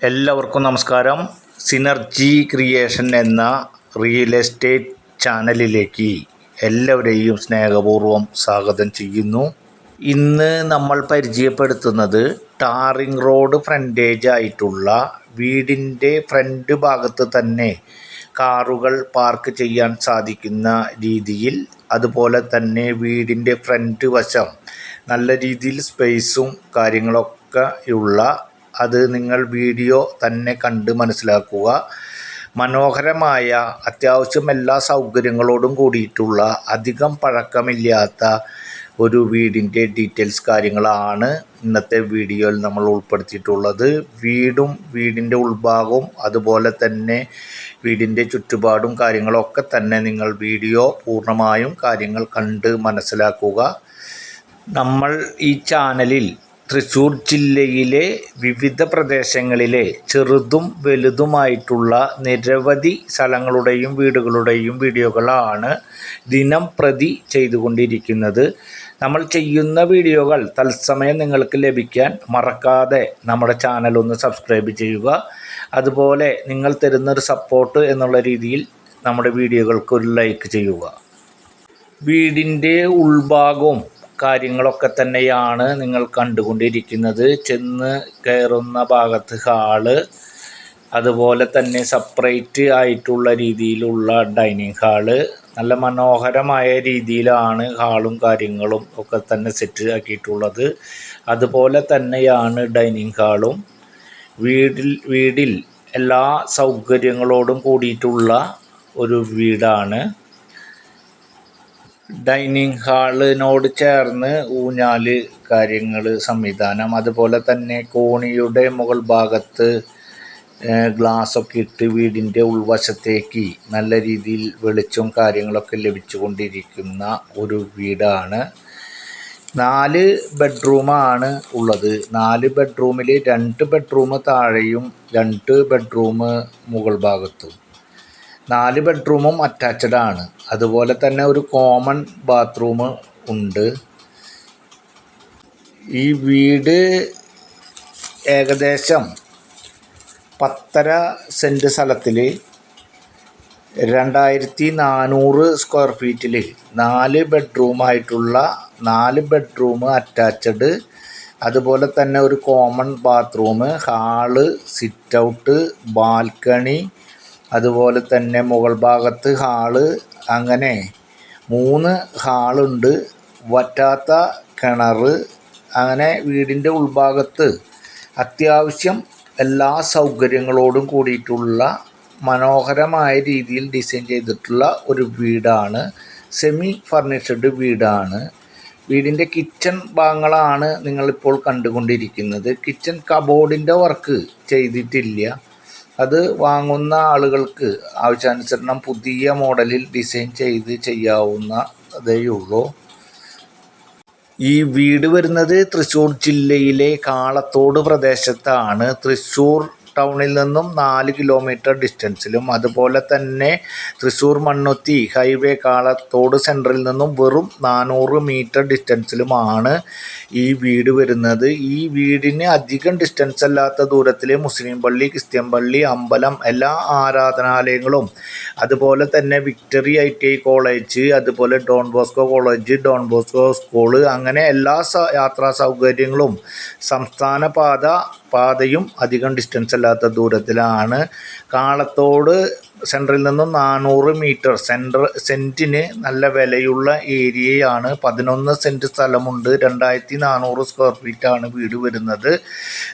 എല്ലാവർക്കും നമസ്കാരം. Synergy creation എന്ന റിയൽ എസ്റ്റേറ്റ് ചാനലിലേക്ക് എല്ലാവരെയും സ്നേഹപൂർവം സ്വാഗതം ചെയ്യുന്നു. ഇന്ന് നമ്മൾ പരിചയപ്പെടുത്തുന്നത് ടാറിംഗ് റോഡ് ഫ്രണ്ടേജ് ആയിട്ടുള്ള വീടിന്റെ ഫ്രണ്ട് ഭാഗത്ത് തന്നെ കാറുകൾ പാർക്ക് ചെയ്യാൻ സാധിക്കുന്ന രീതിയിൽ അതുപോലെ തന്നെ വീടിന്റെ ഫ്രണ്ട് വശം നല്ല രീതിയിൽ സ്പേസും കാര്യങ്ങളൊക്കെ ഉള്ള അത് നിങ്ങൾ വീഡിയോ തന്നെ കണ്ട് മനസ്സിലാക്കുക. മനോഹരമായ അത്യാവശ്യം എല്ലാ സൗകര്യങ്ങളോടും കൂടിയിട്ടുള്ള അധികം പഴക്കമില്ലാത്ത ഒരു വീടിന്റെ ഡീറ്റെയിൽസ് കാര്യങ്ങളാണ് ഇന്നത്തെ വീഡിയോയിൽ നമ്മൾ ഉൾപ്പെടുത്തിയിട്ടുള്ളത്. വീടും വീടിന്റെ ഉൾഭാഗവും അതുപോലെ തന്നെ വീടിന്റെ ചുറ്റുപാടും കാര്യങ്ങളൊക്കെ തന്നെ നിങ്ങൾ വീഡിയോ പൂർണമായും കാര്യങ്ങൾ കണ്ട് മനസ്സിലാക്കുക. നമ്മൾ ഈ ചാനലിൽ തൃശ്ശൂർ ജില്ലയിലെ വിവിധ പ്രദേശങ്ങളിലെ ചെറുതും വലുതുമായിട്ടുള്ള നിരവധി സ്ഥലങ്ങളുടെയും വീടുകളുടെയും വീഡിയോകളാണ് ദിനം പ്രതി ചെയ്തുകൊണ്ടിരിക്കുന്നത്. നമ്മൾ ചെയ്യുന്ന വീഡിയോകൾ തത്സമയം നിങ്ങൾക്ക് ലഭിക്കാൻ മറക്കാതെ നമ്മുടെ ചാനൽ ഒന്ന് സബ്സ്ക്രൈബ് ചെയ്യുക. അതുപോലെ നിങ്ങൾ തരുന്നൊരു സപ്പോർട്ട് എന്നുള്ള രീതിയിൽ നമ്മുടെ വീഡിയോകൾക്ക് ഒരു ലൈക്ക് ചെയ്യുക. വീടിന്റെ ഉൾഭാഗവും കാര്യങ്ങളൊക്കെ തന്നെയാണ് നിങ്ങൾ കണ്ടുകൊണ്ടിരിക്കുന്നത്. ചെന്ന് കയറുന്ന ഭാഗത്ത് ഹാൾ അതുപോലെ തന്നെ സെപ്പറേറ്റ് ആയിട്ടുള്ള രീതിയിലുള്ള ഡൈനിങ് ഹാൾ നല്ല മനോഹരമായ രീതിയിലാണ് ഹാളും കാര്യങ്ങളും ഒക്കെ തന്നെ സെറ്റ് ആക്കിയിട്ടുള്ളത്. അതുപോലെ തന്നെയാണ് ഡൈനിങ് ഹാളും വീടിൽ വീടിൽ എല്ലാ സൗകര്യങ്ങളോടും കൂടിയിട്ടുള്ള ഒരു വീടാണ്. ഡൈനിങ് ഹാളിനോട് ചേർന്ന് ഊഞ്ഞാൽ കാര്യങ്ങൾ സംവിധാനം. അതുപോലെ തന്നെ കോണിയുടെ മുകൾ ഭാഗത്ത് ഗ്ലാസ്സൊക്കെ ഇട്ട് വീടിന്റെ ഉൾവശത്തേക്ക് നല്ല രീതിയിൽ വെളിച്ചവും കാര്യങ്ങളൊക്കെ ലഭിച്ചുകൊണ്ടിരിക്കുന്ന ഒരു വീടാണ്. നാല് ബെഡ്റൂമാണ് ഉള്ളത്. നാല് ബെഡ്റൂമിൽ രണ്ട് ബെഡ്റൂം താഴെയും രണ്ട് ബെഡ്റൂം മുകൾ ഭാഗത്തും. നാല് ബെഡ്റൂമും അറ്റാച്ച്ഡ് ആണ്. അതുപോലെ തന്നെ ഒരു കോമൺ ബാത്റൂം ഉണ്ട്. ഈ വീട് ഏകദേശം പത്തര സെന്റ് സ്ഥലത്തിൽ രണ്ടായിരത്തി നാനൂറ് സ്ക്വയർ ഫീറ്റിൽ നാല് ബെഡ്റൂമായിട്ടുള്ള നാല് ബെഡ്റൂം അറ്റാച്ച്ഡ് അതുപോലെ തന്നെ ഒരു common bathroom hall sit out balcony അതുപോലെ തന്നെ മുകൾ ഭാഗത്ത് ഹാൾ അങ്ങനെ മൂന്ന് ഹാളുണ്ട്. വറ്റാത്ത കിണർ അങ്ങനെ വീടിന്റെ ഉൾഭാഗത്ത് അത്യാവശ്യം എല്ലാ സൗകര്യങ്ങളോടും കൂടിയിട്ടുള്ള മനോഹരമായ രീതിയിൽ ഡിസൈൻ ചെയ്തിട്ടുള്ള ഒരു വീടാണ്. സെമി ഫർണിഷ്ഡ് വീടാണ്. വീടിന്റെ കിച്ചൺ ഭാഗങ്ങളാണ് നിങ്ങളിപ്പോൾ കണ്ടുകൊണ്ടിരിക്കുന്നത്. കിച്ചൺ കബോർഡിന്റെ വർക്ക് ചെയ്തിട്ടില്ല. അത് വാങ്ങുന്ന ആളുകൾക്ക് ആവശ്യാനുസരണം പുതിയ മോഡലിൽ ഡിസൈൻ ചെയ്ത് ചെയ്യാവുന്നതേയുള്ളൂ. ഈ വീട് വരുന്നത് തൃശ്ശൂർ ജില്ലയിലെ കാളത്തോട് പ്രദേശത്താണ്. തൃശ്ശൂർ ടൗണിൽ നിന്നും നാല് കിലോമീറ്റർ ഡിസ്റ്റൻസിലും അതുപോലെ തന്നെ തൃശ്ശൂർ മണ്ണുത്തി ഹൈവേ കാളത്തോട് സെന്ററിൽ നിന്നും വെറും നാനൂറ് മീറ്റർ ഡിസ്റ്റൻസിലുമാണ് ഈ വീട് വരുന്നത്. ഈ വീടിന് അധികം ഡിസ്റ്റൻസ് അല്ലാത്ത ദൂരത്തിലെ മുസ്ലിം പള്ളി ക്രിസ്ത്യൻ പള്ളി അമ്പലം എല്ലാ ആരാധനാലയങ്ങളും അതുപോലെ തന്നെ victory I T I college അതുപോലെ Don Bosco college Don Bosco school അങ്ങനെ എല്ലാ യാത്രാ സൗകര്യങ്ങളും സംസ്ഥാന പാത പാതയും അധികം ഡിസ്റ്റൻസ് അല്ലാത്ത ദൂരത്തിലാണ്. കാളത്തോട് സെന്ററിൽ നിന്നും നാനൂറ് മീറ്റർ സെന്റർ സെന്റിന് നല്ല വിലയുള്ള ഏരിയയാണ്. പതിനൊന്ന് സെന്റ് സ്ഥലമുണ്ട്. രണ്ടായിരത്തി നാനൂറ് സ്ക്വയർ ഫീറ്റാണ് വീട് വരുന്നത്.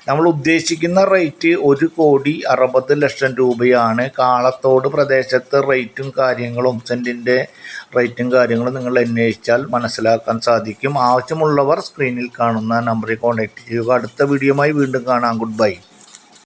നമ്മൾ ഉദ്ദേശിക്കുന്ന റേറ്റ് ഒരു കോടി അറുപത് ലക്ഷം രൂപയാണ്. കാളത്തോട് പ്രദേശത്ത് റേറ്റും കാര്യങ്ങളും സെന്റിന്റെ റേറ്റും കാര്യങ്ങളും നിങ്ങൾ അന്വേഷിച്ചാൽ മനസ്സിലാക്കാൻ സാധിക്കും. ആവശ്യമുള്ളവർ സ്ക്രീനിൽ കാണുന്ന നമ്പറിൽ കോൺടാക്റ്റ് ചെയ്യുക. അടുത്ത വീഡിയോയുമായി വീണ്ടും കാണാം. Good bye.